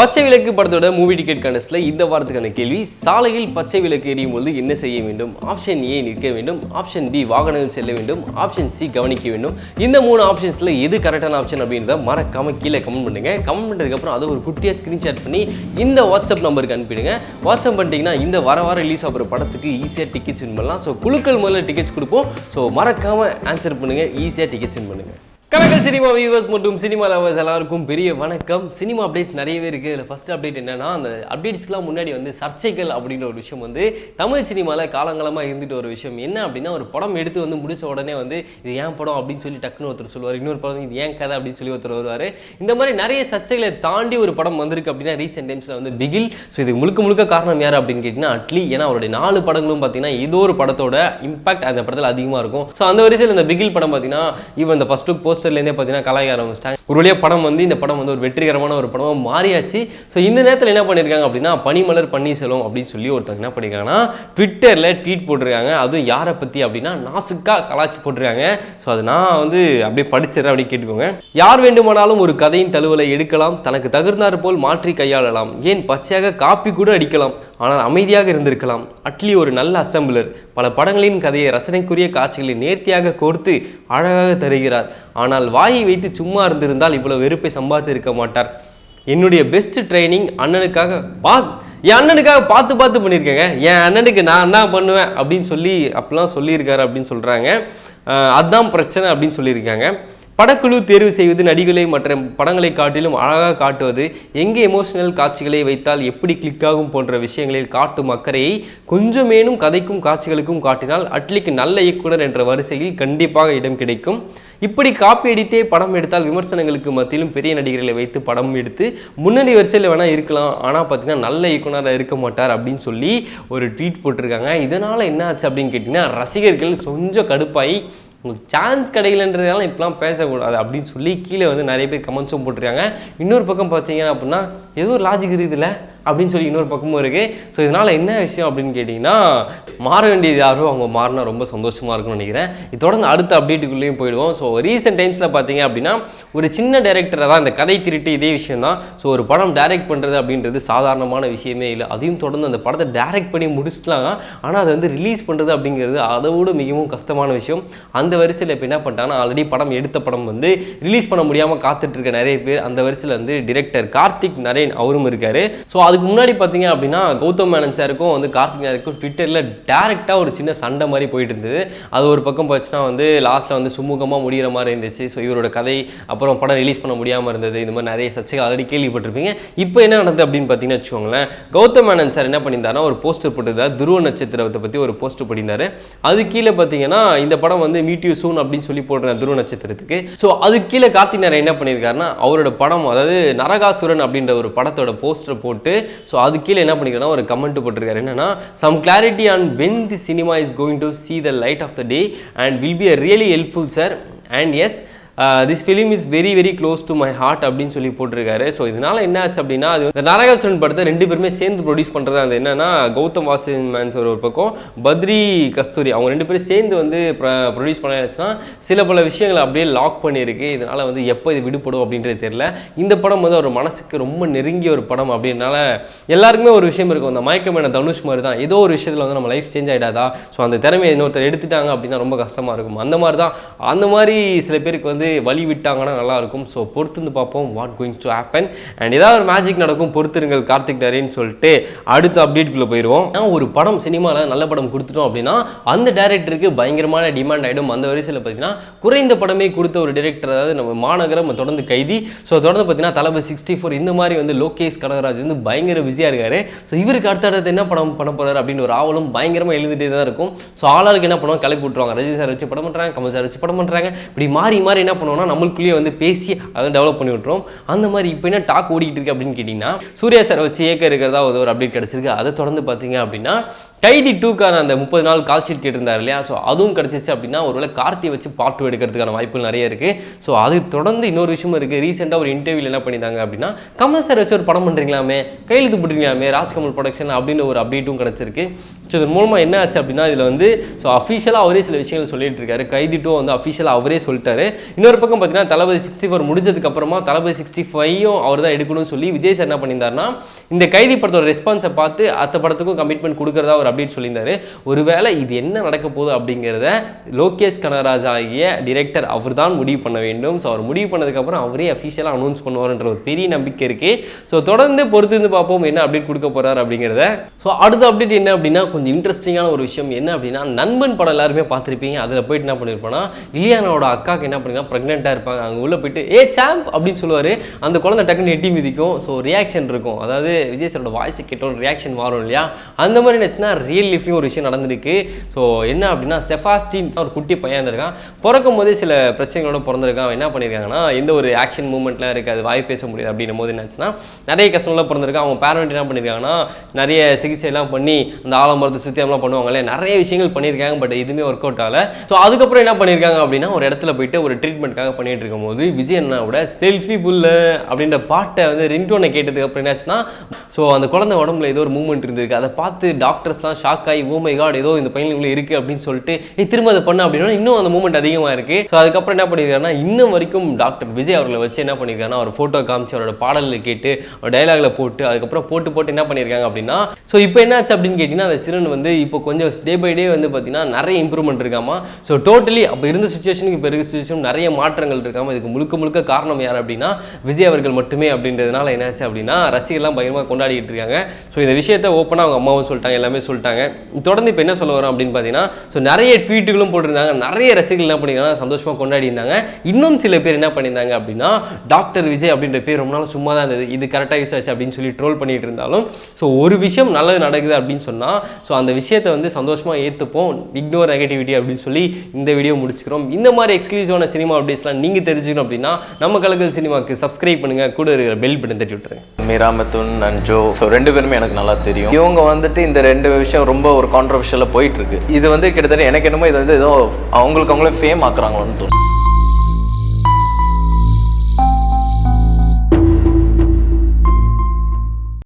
பச்சை விளக்கு படத்தோட மூவி டிக்கெட் கண்டஸ்ட்ல இந்த வாரத்துக்கான கேள்வி சாலையில் பச்சை விளக்கு எரியும் பொழுது என்ன செய்ய வேண்டும்? ஆப்ஷன் ஏ நிற்க வேண்டும் ஆப்ஷன் பி வாகனங்கள் செல்ல வேண்டும் ஆப்ஷன் சி கவனிக்க வேண்டும். இந்த மூணு ஆப்ஷன்ஸ்ல எது கரெக்டான ஆப்ஷன் அப்படின்றத மறக்காம கீழே கமெண்ட் பண்ணுங்க. கமெண்ட் பண்ணதுக்கு அப்புறம் அதை ஒரு குட்டியா ஸ்கிரீன்ஷாட் பண்ணி இந்த வாட்ஸ்அப் நம்பருக்கு அனுப்பிடுங்க. வாட்ஸ்அப் பண்ணிட்டீங்கன்னா இந்த வர வாரம் ரிலீஸ் ஆகிற படத்துக்கு ஈஸியாக டிக்கெட்ஸ் வின் பண்ணலாம். ஸோ குழுக்கள் முதல்ல டிக்கெட்ஸ் கொடுப்போம். ஸோ மறக்காம ஆன்சர் பண்ணுங்க. ஈஸியாக டிக்கெட்ஸ் வின் பண்ணுங்க. கணக்கல் சினிமா வியூவர்ஸ் மற்றும் சினிமா லவர்ஸ் எல்லாருக்கும் பெரிய வணக்கம். சினிமா அப்டேட்ஸ் நிறையவே இருக்குது இதில் ஃபஸ்ட் அப்டேட் என்னன்னா அந்த அப்டேட்ஸ்லாம் முன்னாடி வந்து சர்ச்சைகள் அப்படின்ற ஒரு விஷயம் வந்து தமிழ் சினிமாவில் காலங்காலமாக இருந்துட்டு ஒரு விஷயம். என்ன அப்படின்னா ஒரு படம் எடுத்து வந்து முடிச்ச உடனே வந்து இது ஏன் படம் அப்படின்னு சொல்லி டக்குன்னு ஒருத்தர் சொல்லுவார். இன்னொரு படம் இது ஏன் கதை அப்படின்னு சொல்லி ஒருத்தர் வருவார். இந்த மாதிரி நிறைய சர்ச்சைகளை தாண்டி ஒரு படம் வந்திருக்கு அப்படின்னா ரீசெண்ட் டைம்ஸில் வந்து பிகில். ஸோ இது முழுக்க முழுக்க காரணம் யார் அப்படின்னு கேட்டிங்கன்னா அட்லி. ஏன்னா அவருடைய நாலு படங்களும் பார்த்தீங்கன்னா ஏதோ ஒரு படத்தோட இம்பாக்ட் அந்த படத்தில் அதிகமாக இருக்கும். ஸோ அந்த வரிசையில் இந்த பிகில் படம் பார்த்தீங்கன்னா இவன் இந்த ஃபர்ஸ்ட் லுக் போஸ்டர்லேருந்தே பார்த்தீங்கன்னா கலாய்க்க ஆரம்பிச்சிட்டாங்க ஒரு வழியாக படம் வந்து இந்த படம் வந்து ஒரு வெற்றிகரமான ஒரு படமாக மாறியாச்சு. ஸோ இந்த நேரத்தில் என்ன பண்ணியிருக்காங்க அப்படின்னா பனிமலர் பன்னீர்செல்வம் அப்படின்னு சொல்லி ஒருத்தங்க என்ன பண்ணியிருக்காங்கன்னா ட்விட்டரில் ட்வீட் போட்டிருக்காங்க. அதுவும் யாரை பற்றி அப்படின்னா நாசுக்கா கலாச்சி போட்டிருக்காங்க. ஸோ அது நான் வந்து அப்படியே படிச்சிடறேன் அப்படின்னு கேட்டுக்கோங்க. யார் வேண்டுமானாலும் ஒரு கதையின் தழுவலை எடுக்கலாம். தனக்கு தகுந்தாறு போல் மாற்றி கையாளலாம். ஏன் பச்சையாக காப்பி கூட அடிக்கலாம். ஆனால் அமைதியாக இருந்திருக்கலாம். அட்லி ஒரு நல்ல அசம்பிளர். பல படங்களின் கதையை ரசனைக்குரிய காட்சிகளை நேர்த்தியாக கோர்த்து அழகாக தருகிறார். ஆனால் வாயை வைத்து சும்மா இருந்திருந்தால் இவ்வளவு வெறுப்பை சம்பாதித்து இருக்க மாட்டார். என்னுடைய பெஸ்ட் ட்ரைனிங் அண்ணனுக்காக பா என் அண்ணனுக்காக பார்த்து பார்த்து பண்ணியிருக்கேங்க. என் அண்ணனுக்கு நான் என்ன பண்ணுவேன் அப்படின்னு சொல்லி அப்படிலாம் சொல்லியிருக்காரு அப்படின்னு சொல்கிறாங்க அதுதான் பிரச்சனை அப்படின்னு சொல்லியிருக்காங்க. படக்குழு தேர்வு செய்வது நடிகளை மற்ற படங்களை காட்டிலும் அழகாக காட்டுவது எங்கே எமோஷனல் காட்சிகளை வைத்தால் எப்படி கிளிக் ஆகும் போன்ற விஷயங்களில் காட்டும் அக்கறையை கொஞ்சமேனும் கதைக்கும் காட்சிகளுக்கும் காட்டினால் அட்லிக்கு நல்ல இயக்குனர் என்ற வரிசையில் கண்டிப்பாக இடம் கிடைக்கும். இப்படி காப்பி அடித்தே படம் எடுத்தால் விமர்சனங்களுக்கு மத்தியிலும் பெரிய நடிகர்களை வைத்து படம் எடுத்து முன்னணி வரிசையில் வேணால் இருக்கலாம். ஆனால் பார்த்தீங்கன்னா நல்ல இயக்குனராக இருக்க மாட்டார் அப்படின்னு சொல்லி ஒரு ட்வீட் போட்டிருக்காங்க. இதனால் என்ன ஆச்சு அப்படின்னு கேட்டிங்கன்னா ரசிகர்கள் கொஞ்சம் கடுப்பாகி உங்களுக்கு சான்ஸ் கிடைக்கலன்றதால இப்பெல்லாம் பேசக்கூடாது அப்படின்னு சொல்லி கீழே வந்து நிறைய பேர் கமெண்ட்ஸும் போட்டிருக்காங்க. இன்னொரு பக்கம் பார்த்தீங்கன்னா அப்படின்னா ஏதோ ஒரு லாஜிக் இருக்குதுல்ல? அப்படின்னு சொல்லி இன்னொரு பக்கமும் இருக்குது ஸோ இதனால் என்ன விஷயம் அப்படின்னு கேட்டிங்கன்னா மாற வேண்டியது யாரோ அவங்க மாறினா ரொம்ப சந்தோஷமாக இருக்கும்னு நினைக்கிறேன். இது தொடர்ந்து அடுத்த அப்டேட்டுக்குள்ளேயும் போயிடுவோம். ஸோ ரீசெண்ட் டைம்ஸில் பார்த்தீங்க அப்படின்னா ஒரு சின்ன டேரக்டரை தான் இந்த கதை திருட்டு இதே விஷயம் தான். ஸோ ஒரு படம் டைரக்ட் பண்ணுறது அப்படின்றது சாதாரணமான விஷயமே இல்லை. அதையும் தொடர்ந்து அந்த படத்தை டைரக்ட் பண்ணி முடிச்சிட்டாங்க ஆனால் அதை வந்து ரிலீஸ் பண்ணுறது அப்படிங்கிறது அதை விட மிகவும் கஷ்டமான விஷயம். அந்த வரிசையில் இப்போ என்ன பண்ணிட்டாங்கன்னா ஆல்ரெடி படம் எடுத்த படம் வந்து ரிலீஸ் பண்ண முடியாமல் காத்துட்ருக்க நிறைய பேர். அந்த வரிசையில் வந்து டிரெக்டர் கார்த்திக் நரேன் அவரும் இருக்காரு. ஸோ அதுக்கு முன்னாடி பார்த்தீங்க அப்படின்னா கௌதம் மேனன் சாருக்கும் வந்து கார்த்திக் நாயருக்கும் ட்விட்டரில் டேரெக்டாக ஒரு சின்ன சண்டை மாதிரி போயிட்டு இருந்தது. அது ஒரு பக்கம் போச்சுன்னா வந்து லாஸ்ட்டில் வந்து சுமூகமாக முடிகிற மாதிரி இருந்துச்சு. ஸோ இவரோட கதை அப்புறம் படம் ரிலீஸ் பண்ண முடியாமல் இருந்தது. இந்த மாதிரி நிறைய சர்ச்சைகள் ஆல்ரெடி கேள்விப்பட்டிருப்பீங்க. இப்போ என்ன நடந்தது அப்படின்னு பார்த்தீங்கன்னா வச்சுக்கோங்களேன் கௌதம் மேனன் சார் என்ன பண்ணியிருந்தாருன்னா ஒரு போஸ்டர் போட்டிருந்தார். துருவ நட்சத்திரத்தை பற்றி ஒரு போஸ்டர் பண்ணியிருந்தாரு அது கீழே பார்த்தீங்கன்னா இந்த படம் வந்து மீட்யூ சூன் அப்படின்னு சொல்லி போடுற துருவ நட்சத்திரத்துக்கு. ஸோ அது கீழே கார்த்திக் நாராயண் என்ன பண்ணியிருக்காருன்னா அவரோட படம் அதாவது நரகாசுரன் அப்படின்ற ஒரு படத்தோட போஸ்டர் போட்டு ஸோ அது கீழே என்ன பண்ணிக்கிறேன்னா ஒரு கமெண்ட் போட்டிருக்காரு. என்னன்னா some clarity on when the cinema is going to see the light of the day and will be a really helpful sir and yes this film is very very close to my heart அப்படின்னு சொல்லி போட்டிருக்காரு. So இதனால் என்ன ஆச்சு அப்படின்னா அது இந்த நாராயணன் படத்தை ரெண்டு பேருமே சேர்ந்து ப்ரொடியூஸ் பண்ணுறது அது என்னன்னா கௌதம் வாசன் மேன்ஸ் ஒரு பக்கம் பத்ரி கஸ்தூரி அவங்க ரெண்டு பேரும் சேர்ந்து வந்து ப்ரொடியூஸ் பண்ணாச்சுன்னா சில பல விஷயங்களை அப்படியே லாக் பண்ணியிருக்கு. இதனால் வந்து எப்போ இது விடுபடும் அப்படின்றது தெரியல. இந்த படம் வந்து ஒரு மனசுக்கு ரொம்ப நெருங்கிய ஒரு படம் அப்படின்னால எல்லாருக்குமே ஒரு விஷயம் இருக்கும். அந்த மயக்கமான தனுஷ் மாதிரி தான். ஏதோ ஒரு விஷயத்தில் வந்து நம்ம லைஃப் சேஞ்ச் ஆகிடாதா ஸோ அந்த திறமையை இன்னொருத்தர் எடுத்துட்டாங்க அப்படின்னா ரொம்ப கஷ்டமாக இருக்கும். அந்த மாதிரி தான். அந்த மாதிரி சில பேருக்கு வந்து வழி விட்டாங்கன்னா நல்லா இருக்கும் ஸோ பொறுத்துருந்து பார்ப்போம் what going to happen and ஏதாவது ஒரு மேஜிக் நடக்கும் பொறுத்திருங்கள் கார்த்திக் டரேன்னு சொல்லிட்டு அடுத்த அப்டேட்குள்ளே போயிடுவோம் நான் ஒரு படம் சினிமாவில் நல்ல படம் கொடுத்துட்டோம் அப்படின்னா அந்த டேரக்டருக்கு பயங்கரமான டிமாண்ட் ஆகிடும் அந்த வரிசையில் பார்த்தீங்கன்னா குறைந்த படமே கொடுத்த ஒரு டேரக்டர் அதாவது நம்ம மாநகரம் தொடர்ந்து கைதி. ஸோ தொடர்ந்து பார்த்தீங்கன்னா தளபதி சிக்ஸ்டி ஃபோர் இந்த மாதிரி வந்து லோகேஷ் கனகராஜ் வந்து பயங்கர பிஸியாக இருக்காரு. ஸோ இவருக்கு அடுத்தடுத்து என்ன படம் பண்ண போறாரு அப்படின்னு ஒரு ஆவலும் பயங்கரமாக எழுதிட்டே தான் இருக்கும். ஸோ ஆளாருக்கு என்ன பண்ணுவாங்க? கிளப்பி விட்டுருவாங்க ரஜினி சார் வச்சு படம் பண்ணுறாங்க கமல் சார் வச்சு படம் பண்ணுறாங்க இப்படி மாறி மாறி என்ன பண்ணுவோம்னா நம்மளுக்குள்ளேயே வந்து பேசி அதை டெவலப் பண்ணி விட்டுரும் அந்த மாதிரி இப்போ என்ன டாக் ஓடிக்கிட்டு இருக்கு அப்படின்னு கேட்டிங்கன்னா சூர்யா சார் வச்சு ஏக்க இருக்கிறதா ஒரு அப்டேட் கிடச்சிருக்கு. அதை தொடர்ந்து பார்த்தீங்க அப்படின்னா கைதி டூக்கான அந்த முப்பது நாள் கால் ஷீட் கேட்டிருந்தார் இல்லையா? ஸோ அதுவும் கிடச்சிச்சு அப்படின்னா ஒருவேளை கார்த்தியை வச்சு பார்ட் டூ எடுக்கிறதுக்கான வாய்ப்புகள் நிறைய இருக்குது ஸோ அது தொடர்ந்து இன்னொரு விஷயமும் இருக்குது ரீசெண்டாக ஒரு இன்டர்வியூவில் என்ன பண்ணியிருந்தாங்க அப்படின்னா கமல் சார் வச்சு ஒரு படம் பண்ணுறீங்களாமே கையெழுத்து போட்டுருக்கலாமே ராஜ்கமல் ப்ரொடக்ஷன் அப்படின்னு ஒரு அப்டேட்டும் கிடச்சிருக்கு. ஸோ இதன் மூலமாக என்ன ஆச்சு அப்படின்னா இதில் வந்து ஸோ அஃபிஷியலாக அவரே சில விஷயங்கள் சொல்லிட்டு இருக்காரு. கைதி டூ வந்து அஃபிஷியலாக அவரே சொல்லிட்டாரு. இன்னொரு பக்கம் பார்த்தீங்கன்னா தளபதி சிக்ஸ்டி ஃபோர் முடிஞ்சதுக்கப்புறமா தளபதி சிக்ஸ்டி ஃபைவும் அவர் தான் எடுக்கணும்னு சொல்லி விஜய் சார் என்ன பண்ணியிருந்தாருன்னா இந்த கைதி படத்தோட ரெஸ்பான்ஸை பார்த்து அத்த படத்துக்கும் கமிட்மெண்ட் கொடுக்குறதா ஒரு அப்படின்னு சொல்லியிருந்தாரு. ஒருவேளை இது என்ன நடக்க போகுது அப்படிங்கிறத லோகேஷ் கனகராஜ் ஆகிய டிரெக்டர் அவர் தான் முடிவு பண்ண வேண்டும். ஸோ அவர் முடிவு பண்ணதுக்கப்புறம் அவரே அஃபிஷியலாக அனௌன்ஸ் பண்ணுவார்ன்ற ஒரு பெரிய நம்பிக்கை இருக்கு. ஸோ தொடர்ந்து பொறுத்து இருந்து பார்ப்போம் என்ன அப்டேட் கொடுக்க போறாரு அப்படிங்கிறத. ஸோ அடுத்த அப்டேட் என்ன அப்படின்னா கொஞ்சம் இன்ட்ரெஸ்டிங்கான ஒரு விஷயம் என்ன அப்படின்னா நண்பன் படம் எல்லாருமே பார்த்துருப்பீங்க. அதில் போயிட்டு என்ன பண்ணியிருப்போம்னா இலியானாவோட அக்காவுக்கு என்ன பண்ணிங்கன்னா ப்ரெக்னெண்ட்டாக இருப்பாங்க. அங்கே உள்ளே போயிட்டு ஏ சாம்ப் அப்படின்னு சொல்லுவார். அந்த குழந்தை டக்குன்னு எட்டி மிதிக்கும். ஸோ ரியாக்ஷன் இருக்கும். அதாவது விஜய் சாரோட வாய்ஸை கேட்டோம் ரியாக்ஷன் மாறும் இல்லையா? அந்த மாதிரி நினச்சுன்னா ரியல் லைஃப்லையும் ஒரு விஷயம் நடந்திருக்கு. ஸோ என்ன அப்படின்னா செஃபாஸ்டின் ஒரு குட்டி பையன் இருந்திருக்கான். பிறக்கும் போதே சில பிரச்சனைகளோட பிறந்திருக்கான். அவன் என்ன பண்ணியிருக்காங்கன்னா எந்த ஒரு ஆக்ஷன் மூமெண்ட்லாம் இருக்காது வாய் பேச முடியாது அப்படின்னும் போது என்னாச்சுன்னா நிறைய கஷ்டம்லாம் பிறந்திருக்கான். அவங்க பேரண்ட் என்ன பண்ணியிருக்காங்கன்னா நிறைய சிகிச்சைலாம் பண்ணி அந்த ஆலமரத்தை சுத்தியம்லாம் பண்ணுவாங்களே நிறைய விஷயங்கள் பண்ணியிருக்காங்க பட் எதுவுமே ஒர்க் அவுட் ஆகலை. ஸோ அதுக்கப்புறம் என்ன பண்ணியிருக்காங்க அப்படின்னா ஒரு இடத்துல போயிட்டு ஒரு ட்ரீட்மெண்ட்காக பண்ணிட்டு இருக்கும்போது விஜய் அண்ணாவோட செல்ஃபி புல்ல அப்படின்ற பாட்டை வந்து ரிங்டோனை கேட்டதுக்கு அப்புறம் என்னாச்சுன்னா ஸோ அந்த குழந்தை உடம்புல ஏதோ ஒரு மூமெண்ட் இருந்திருக்கு. அதை பார்த்து டாக்டர்ஸ்லாம் ஷாக் ஆகி oh ஓமை காட் ஏதோ இந்த பயணிகளில் இருக்குது அப்படின்னு சொல்லிட்டு நீ திரும்ப அதை பண்ண அப்படின்னா இன்னும் அந்த மூமெண்ட் அதிகமாக இருக்குது ஸோ அதுக்கப்புறம் என்ன பண்ணியிருக்காருன்னா இன்னும் வரைக்கும் டாக்டர் விஜய் அவர்களை வச்சு என்ன பண்ணியிருக்காருன்னா அவர் ஃபோட்டோ காமிச்சு அவரோட பாடலில் கேட்டு அவர் டைலாகில் போட்டு அதுக்கப்புறம் போட்டு போட்டு என்ன பண்ணியிருக்காங்க அப்படின்னா ஸோ இப்போ என்னாச்சு அப்படின்னு கேட்டிங்கன்னா அந்த சிறுவன் வந்து இப்போ கொஞ்சம் டே பை டே வந்து பார்த்தீங்கன்னா நிறைய இம்ப்ரூவ்மெண்ட் இருக்காமா? ஸோ டோட்டலி அப்போ இருந்த சுச்சுவேஷனுக்கு இப்போ இருக்க சுச்சுவேஷன் நிறைய மாற்றங்கள் இருக்காமல் இதுக்கு முழுக்க முழுக்க காரணம் யார் அப்படின்னா விஜய் அவர்கள் மட்டுமே அப்படின்றதுனால என்னாச்சு அப்படின்னா ரசிகர்லாம் பயங்கரமாக கொண்டாடிக்கிட்டு இருக்காங்க. ஸோ இந்த விஷயத்தை ஓப்பனாக அவங்க அம்மாவும் சொல்லிட்டாங்க எல்லாமே சொல்லிட்டு சொல்லிட்டாங்க. தொடர்ந்து இப்போ என்ன சொல்ல வரோம் அப்படின்னு பார்த்தீங்கன்னா ஸோ நிறைய ட்வீட்டுகளும் போட்டிருந்தாங்க. நிறைய ரசிகர்கள் என்ன பண்ணியிருந்தாங்க சந்தோஷமாக கொண்டாடி இருந்தாங்க இன்னும் சில பேர் என்ன பண்ணியிருந்தாங்க அப்படின்னா டாக்டர் விஜய் அப்படின்ற பேர் ரொம்ப நாள் சும்மா தான் இருந்தது. இது கரெக்டாக யூஸ் ஆச்சு அப்படின்னு சொல்லி ட்ரோல் பண்ணிட்டு இருந்தாலும் ஸோ ஒரு விஷயம் நல்லது நடக்குது அப்படின்னு சொன்னால் ஸோ அந்த விஷயத்தை வந்து சந்தோஷமாக ஏற்றுப்போம் இக்னோர் நெகட்டிவிட்டி அப்படின்னு சொல்லி இந்த வீடியோ முடிச்சுக்கிறோம். இந்த மாதிரி எக்ஸ்க்ளூசிவான சினிமா அப்டேட்ஸ்லாம் நீங்கள் தெரிஞ்சுக்கணும் அப்படின்னா நம்ம கலக்கல் சினிமாக்கு சப்ஸ்கிரைப் பண்ணுங்க. கூட இருக்கிற பெல் பட்டன் தட்டி விட்டுருங்க. மீராமத்துன் அண்ட் ஜோ ஸோ ரெண்டு பேருமே எனக்கு நல்லா தெரியும். இவங்க வந்துட்டு இந்த ரெண்டு விஷயம் ரொம்ப ஒரு கான்ட்ரவர்ஷியலாக போயிட்டு இருக்கு. இது வந்து கிட்டத்தட்ட எனக்கு என்னமோ இது வந்து ஏதோ அவங்களுக்கு அவங்களே ஃபேம் ஆக்குறாங்களோன்னு தோணும்